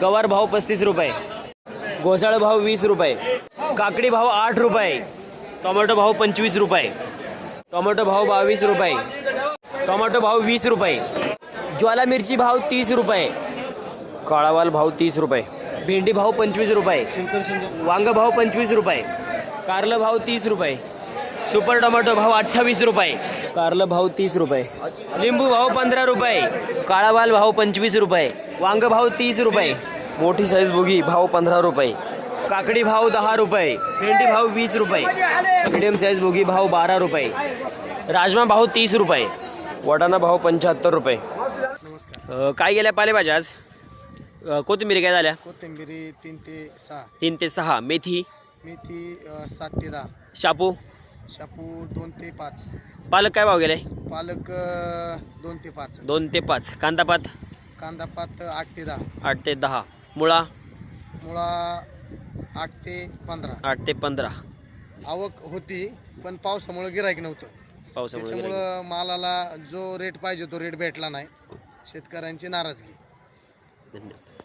गवार भाव पस्तीस रुपये. घोसाळ भाव वीस रुपये. काकडी भाव आठ रुपये. टोमॅटो भाव पंचवीस रुपये. टोमॅटो भाव बावीस रुपये. टोमॅटो भाव वीस रुपये. ज्वाला मिरची भाव तीस रुपये. काळावाल भाव तीस रुपये. भेंडी भाव पंचवीस रुपये. वांग भाव पंचवीस रुपये. कारलं भाव तीस रुपये. सुपर टोमॅटो भाव अठ्ठावीस रुपये. कारलं भाव तीस रुपये. लिंबू भाव पंधरा रुपये. काळावाल भाव पंचवीस रुपये. वांग भाव तीस रुपये. मोठी साईज बुगी भाव पंधरा रुपये. काकडी भाव दहा रुपये. भेंडी भाव वीस रुपये. मिडियम साईज बुगी भाव बारा रुपये. राजमा भाव तीस रुपये. वटाणा भाव पंच्याहत्तर रुपये. काय गेल्या पालेभाज्या आज? कोथिंबीर काय झाल्या? कोथिंबिरी तीन ते सहा. तीन ते सहा. मेथी? मेथी सात ते दहा. शापू? शापू दोन ते पाच. पालक काय भाव गेलाय पालक अ, दोन ते पाच. दोन ते पाच. कांदापात कांदा पात आठ ते दहा. आठ ते दहा. मुळा? मुळा आठ ते पंधरा. आठ ते पंधरा. आवक होती पण पावसामुळं गिरायक नव्हतं. पावसामुळे गेलं. त्याच्यामुळं मालाला जो रेट पाहिजे तो रेट भेटला नाही. शेतकऱ्यांची नाराजगी. धन्यवाद.